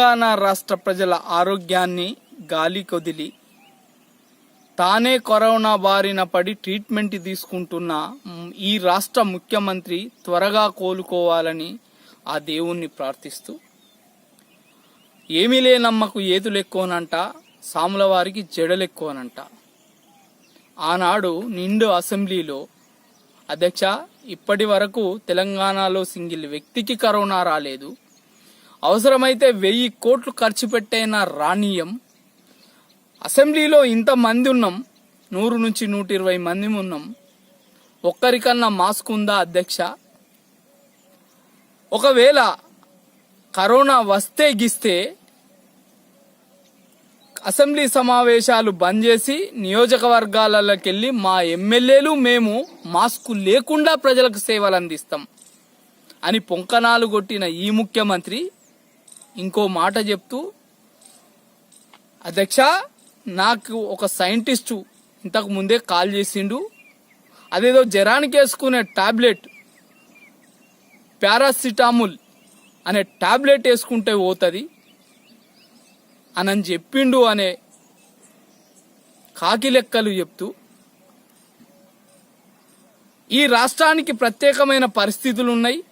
తెలంగాణ రాష్ట్ర ప్రజల ఆరోగ్యాన్ని గాలి కొదిలి తానే కరోనా బారిన పడి ట్రీట్మెంట్ తీసుకుంటున్న ఈ రాష్ట్ర ముఖ్యమంత్రి త్వరగా కోలుకోవాలని ఆ దేవుణ్ణి ప్రార్థిస్తూ ఏమీ లేనమ్మకు ఏతులు ఎక్కువనంట సాముల వారికి జడలెక్కువనంట. ఆనాడు నిండు అసెంబ్లీలో అధ్యక్ష ఇప్పటి వరకు తెలంగాణలో సింగిల్ వ్యక్తికి కరోనా రాలేదు. అవసరమైతే వెయ్యి కోట్లు ఖర్చు పెట్టైనా రానీయం అసెంబ్లీలో ఇంతమంది ఉన్నాం నూరు నుంచి నూట ఇరవై మంది ఉన్నాం. ఒక్కరికన్నా మాస్క్ ఉందా అధ్యక్ష? ఒకవేళ కరోనా వస్తే గిస్తే అసెంబ్లీ సమావేశాలు బంద్ చేసి నియోజకవర్గాలలోకి వెళ్ళి మా ఎమ్మెల్యేలు మేము మాస్కు లేకుండా ప్రజలకు సేవలు అందిస్తాం అని పొంకనాలు కొట్టిన ఈ ముఖ్యమంత్రి ఇంకో మాట చెప్తూ అధ్యక్ష నాకు ఒక సైంటిస్టు ఇంతకు ముందే కాల్ చేసిండు. అదేదో జ్వరానికి వేసుకునే టాబ్లెట్ పారాసిటాముల్ అనే టాబ్లెట్ వేసుకుంటే పోతుంది అని చెప్పిండు అనే కాకి లెక్కలు చెప్తూ ఈ రాష్ట్రానికి ప్రత్యేకమైన పరిస్థితులు ఉన్నాయి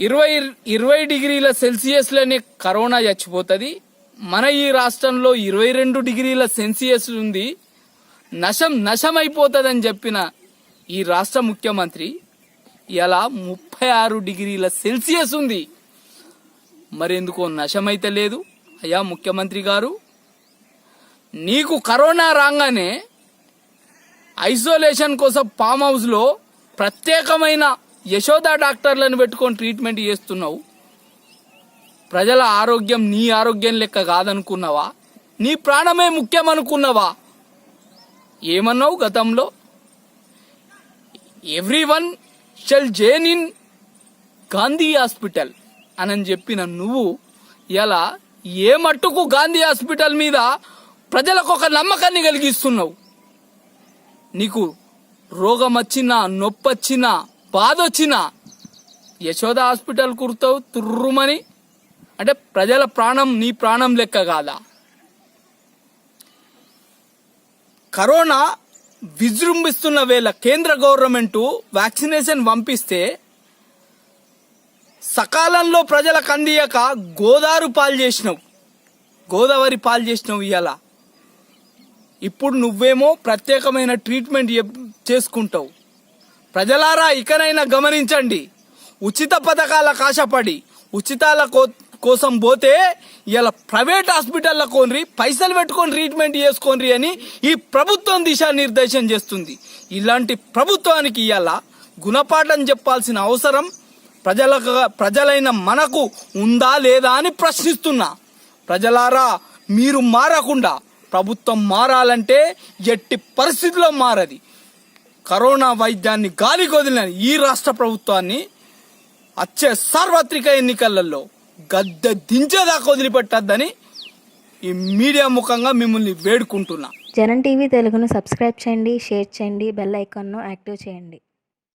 ఇరవై ఇరవై డిగ్రీల సెల్సియస్లోనే కరోనా చచ్చిపోతుంది. మన ఈ రాష్ట్రంలో ఇరవై రెండు డిగ్రీల సెల్సియస్ ఉంది. నశం నశమైపోతుందని చెప్పిన ఈ రాష్ట్ర ముఖ్యమంత్రి ఇలా ముప్పై ఆరు డిగ్రీల సెల్సియస్ ఉంది. మరెందుకో నశమైతే లేదు. అయ్యా ముఖ్యమంత్రి గారు నీకు కరోనా రాగానే ఐసోలేషన్ కోసం ఫామ్ హౌస్లో ప్రత్యేకమైన యశోద డాక్టర్లను పెట్టుకొని ట్రీట్మెంట్ చేస్తున్నావు? ప్రజల ఆరోగ్యం నీ ఆరోగ్యం లెక్క కాదనుకున్నావా? నీ ప్రాణమే ముఖ్యం అనుకున్నావా ఏమన్నావు గతంలో? Everyone shall join in Gandhi hospital అని చెప్పిన నువ్వు ఇలా ఏ మట్టుకు గాంధీ హాస్పిటల్ మీద ప్రజలకు ఒక నమ్మకాన్ని కలిగిస్తున్నావు? నీకు రోగం వచ్చినా నొప్పి వచ్చినా బాధ వచ్చిన యశోద హాస్పిటల్ కుర్తావు తుర్రుమని. అంటే ప్రజల ప్రాణం నీ ప్రాణం లెక్క కాదా? కరోనా విజృంభిస్తున్న వేళ కేంద్ర గవర్నమెంటు వ్యాక్సినేషన్ పంపిస్తే సకాలంలో ప్రజలకు అందియక గోదావరి పాలు చేసినావు. గోదావరి పాలు చేసినావు ఇవాళ ఇప్పుడు నువ్వేమో ప్రత్యేకమైన ట్రీట్మెంట్ చేసుకుంటావు. ప్రజలారా ఇకనైనా గమనించండి. ఉచిత పథకాల కాశపడి ఉచితాల కో- కోసం పోతే ఇలా ప్రైవేట్ హాస్పిటల్ల కొనరి పైసలు పెట్టుకొని ట్రీట్మెంట్ చేసుకోనరి అని ఈ ప్రభుత్వం దిశానిర్దేశం చేస్తుంది. ఇలాంటి ప్రభుత్వానికి ఇవాళ గుణపాఠం చెప్పాల్సిన అవసరం ప్రజలకు ప్రజలైన మనకు ఉందా లేదా అని ప్రశ్నిస్తున్నా. ప్రజలారా మీరు మారకుండా ప్రభుత్వం మారాలంటే ఎట్టి పరిస్థితిలో మారది. కరోనా వైద్యాన్ని గాలికొదిలిన ఈ రాష్ట్ర ప్రభుత్వాన్ని వచ్చే సార్వత్రిక ఎన్నికలలో గద్దె దించేదాకా వదిలిపెట్టద్దని ఈ మీడియా ముఖంగా మిమ్మల్ని వేడుకుంటున్నా. జనం టీవీ తెలుగును సబ్స్క్రైబ్ చేయండి షేర్ చేయండి బెల్ ఐకాన్ను యాక్టివ్ చేయండి.